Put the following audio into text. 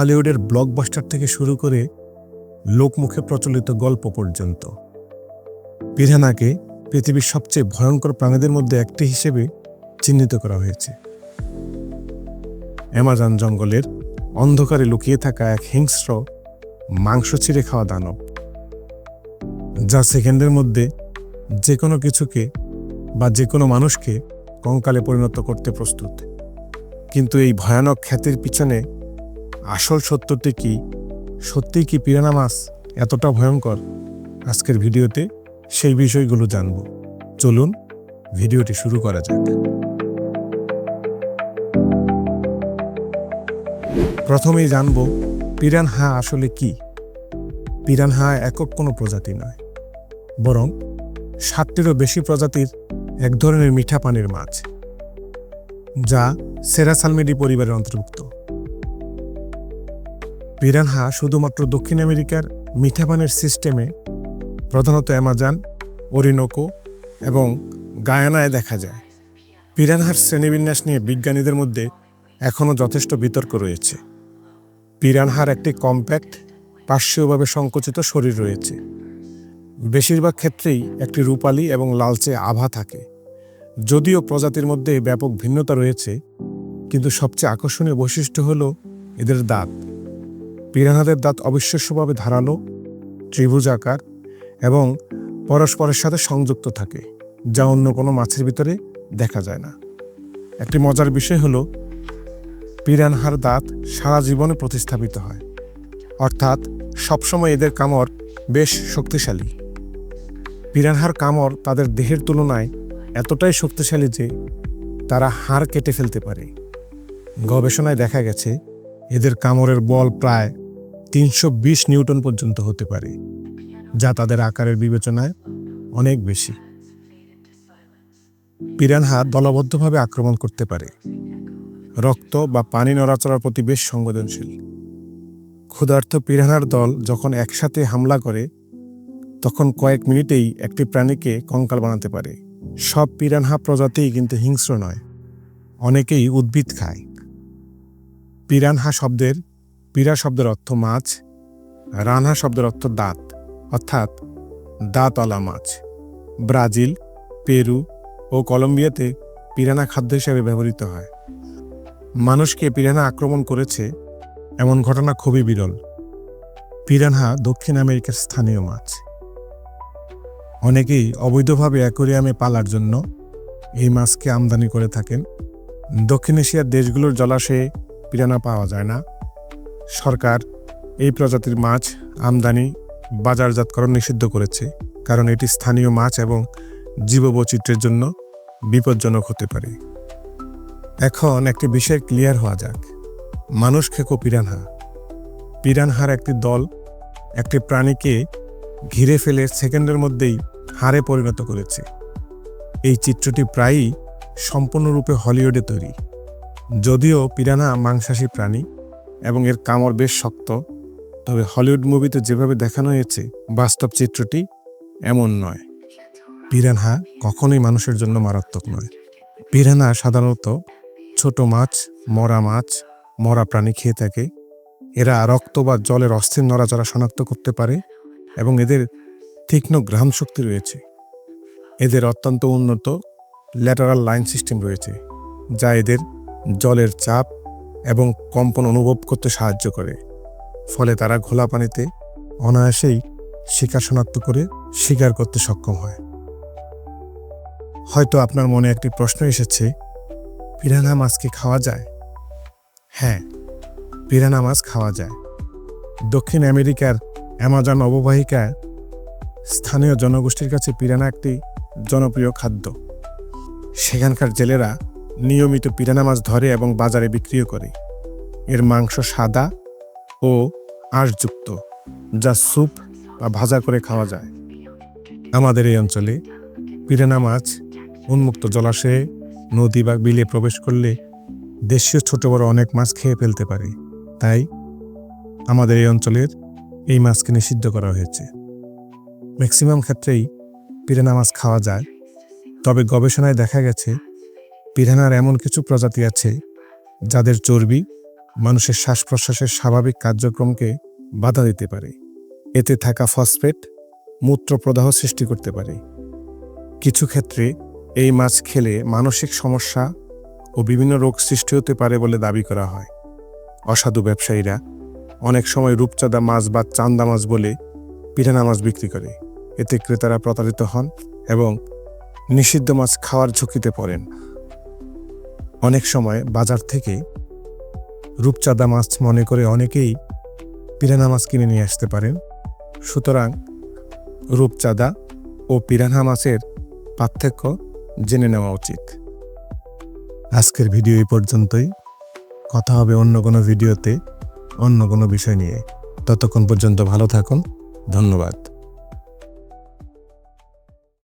হলিউডের ব্লকবাস্টার থেকে শুরু করে লোকমুখে প্রচলিত গল্প পর্যন্ত। পিরানাকে পৃথিবীর সবচেয়ে ভয়ঙ্কর প্রাণীদের মধ্যে একটি হিসেবে চিহ্নিত করা হয়েছে। অ্যামাজন জঙ্গলের অন্ধকারে লুকিয়ে থাকা এক হিংস্র, মাংস ছিঁড়ে খাওয়া দানব, যা সেকেন্ডের মধ্যে যে কোনো কিছুকে বা যে কোনো মানুষকে কঙ্কালে পরিণত করতে প্রস্তুত। কিন্তু এই ভয়ানক খ্যাতির পিছনে আসল সত্যটি কি? সত্যিই কি পিরানা মাছ এতটা ভয়ঙ্কর? আজকের ভিডিওতে সেই বিষয়গুলো জানব। চলুন ভিডিওটি শুরু করা যাক। প্রথমেই জানব, পিরানহা আসলে কি? পিরানহা একক কোনো প্রজাতি নয়। বরং সাতটিরও বেশি প্রজাতির এক ধরনের মিঠা পানির মাছ, যা সেরাসালমেডি পরিবারের অন্তর্ভুক্ত। পিরানহা শুধুমাত্র দক্ষিণ আমেরিকার মিঠা পানির সিস্টেমে প্রধানত অ্যামাজন, ওরিনোকো এবং গায়ানায় দেখা যায়। পিরানহার শ্রেণীবিন্যাস নিয়ে বিজ্ঞানীদের মধ্যে এখনও যথেষ্ট বিতর্ক রয়েছে। পিরানহার একটি কম্প্যাক্ট পার্শ্বীয়ভাবে সংকুচিত শরীর রয়েছে। বেশিরভাগ ক্ষেত্রেই একটি রূপালী এবং লালচে আভা থাকে। যদিও প্রজাতির মধ্যে ব্যাপক ভিন্নতা রয়েছে, কিন্তু সবচেয়ে আকর্ষণীয় বৈশিষ্ট্য হল এদের দাঁত। পিরানাদের দাঁত অবিশ্বাস্যভাবে ধারালো, ত্রিভুজ আকার এবং পরস্পরের সাথে সংযুক্ত থাকে, যা অন্য কোনো মাছের ভিতরে দেখা যায় না। একটি মজার বিষয় হলো, পিরানহার দাঁত সারা জীবনে প্রতিস্থাপিত হয়, অর্থাৎ সবসময় এদের কামড় বেশ শক্তিশালী। পিরানহার কামড় তাদের দেহের তুলনায় এতটাই শক্তিশালী যে তারা হাড় কেটে ফেলতে পারে। গবেষণায় দেখা গেছে, এদের কামড়ের বল প্রায় তিনশো বিশ নিউটন পর্যন্ত হতে পারে, যা তাদের আকারের বিবেচনায় অনেক বেশি। পিরানহা দলবদ্ধভাবে আক্রমণ করতে পারে। রক্ত বা পানি নড়াচড়ার প্রতি বেশ সংবেদনশীল। ক্ষুধার্ত পিরানহার দল যখন একসাথে হামলা করে, তখন কয়েক মিনিটেই একটি প্রাণীকে কঙ্কাল বানাতে পারে। সব পিরানহা প্রজাতিই কিন্তু হিংস্র নয়, অনেকেই উদ্ভিদ খায়। পিরানহা শব্দের পিরা শব্দের অর্থ মাছ, রানহা শব্দের অর্থ দাঁত, অর্থাৎ দাঁতওয়ালা মাছ। ব্রাজিল, পেরু ও কলম্বিয়াতে পিরানা খাদ্য হিসেবে ব্যবহৃত হয়। মানুষকে পিরানা আক্রমণ করেছে এমন ঘটনা খুবই বিরল। পিরানহা দক্ষিণ আমেরিকার স্থানীয় মাছ। অনেকেই অবৈধভাবে অ্যাকোরিয়ামে পালার জন্য এই মাছকে আমদানি করে থাকেন। দক্ষিণ এশিয়ার দেশগুলোর জলাশয়ে পিরানা পাওয়া যায় না। সরকার এই প্রজাতির মাছ আমদানি বাজারজাতকরণ নিষিদ্ধ করেছে, কারণ এটি স্থানীয় মাছ এবং জীববৈচিত্র্যের জন্য বিপজ্জনক হতে পারে। এখন একটি বিষয় ক্লিয়ার হওয়া যাক। মানুষ খেকো পিরানহা। পিরানহার একটি দল একটি প্রাণীকে ঘিরে ফেলে সেকেন্ডের মধ্যেই হারে পরিণত করেছে। এই চিত্রটি প্রায়ই সম্পূর্ণরূপে হলিউডে তৈরি। যদিও পিরানা মাংসাশী প্রাণী এবং এর কামড় বেশ শক্ত। তবে হলিউড মুভিতে যেভাবে দেখানো হয়েছে, বাস্তব চিত্রটি এমন নয়। পিরানহা কখনোই মানুষের জন্য মারাত্মক নয়। পিরানহা সাধারণত ছোট মাছ, মরা মাছ, মরা প্রাণী খেয়ে থাকে। এরা রক্ত বা জলের অস্থির নড়াচড়া শনাক্ত করতে পারে এবং এদের তীক্ষ্ণ ঘ্রাণ শক্তি রয়েছে। এদের অত্যন্ত উন্নত ল্যাটারাল লাইন সিস্টেম রয়েছে, যা এদের জলের চাপ এবং কম্পন অনুভব করতে সাহায্য করে। ফলে তারা ঘোলা পানিতে অনায়াসেই শিকার শনাক্ত করে শিকার করতে সক্ষম হয়। হয়তো আপনার মনে একটি প্রশ্ন এসেছে, পিরানা মাছ কি খাওয়া যায়? হ্যাঁ পিরানা মাছ খাওয়া যায়। দক্ষিণ আমেরিকার অ্যামাজন অববাহিকায় স্থানীয় জনগোষ্ঠীর কাছে পিরানা একটি জনপ্রিয় খাদ্য। সেখানকার জেলেরা নিয়মিত পিরানা মাছ ধরে এবং বাজারে বিক্রিও করে। এর মাংস সাদা ও আঁশযুক্ত, যা স্যুপ বা ভাজা করে খাওয়া যায়। আমাদের এই অঞ্চলে পিরানা মাছ উন্মুক্ত জলাশয়ে নদী বা বিলে প্রবেশ করলে দেশীয় ছোট বড় অনেক মাছ খেয়ে ফেলতে পারে। তাই আমাদের এই অঞ্চলের এই মাছকে নিষিদ্ধ করা হয়েছে। ম্যাক্সিমাম ক্ষেত্রেই পিরানা মাছ খাওয়া যায়, তবে গবেষণায় দেখা গেছে পিরানার এমন কিছু প্রজাতি আছে যাদের চর্বি মানুষের শ্বাস প্রশ্বাসের স্বাভাবিক কার্যক্রমকে বাধা দিতে পারে। এতে থাকা ফসফেট মূত্র প্রদাহ সৃষ্টি করতে পারে। কিছু ক্ষেত্রে এই মাছ খেলে মানসিক সমস্যা ও বিভিন্ন রোগ সৃষ্টি হতে পারে বলে দাবি করা হয়। অসাধু ব্যবসায়ীরা অনেক সময় রূপচাঁদা মাছ বা চান্দা মাছ বলে পিরানা মাছ বিক্রি করে। এতে ক্রেতারা প্রতারিত হন এবং নিষিদ্ধ মাছ খাওয়ার ঝুঁকিতে পড়েন। অনেক সময় বাজার থেকে রূপচাঁদা মাছ মনে করে অনেকেই পিরানা মাছ কিনে নিয়ে আসতে পারেন। সুতরাং রূপচাঁদা ও পিরানা মাছের পার্থক্য জেনে নেওয়া উচিত। আজকের ভিডিও এই পর্যন্তই। কথা হবে অন্য কোনো ভিডিওতে, অন্য কোনো বিষয় নিয়ে। ততক্ষণ পর্যন্ত ভালো থাকুন। ধন্যবাদ।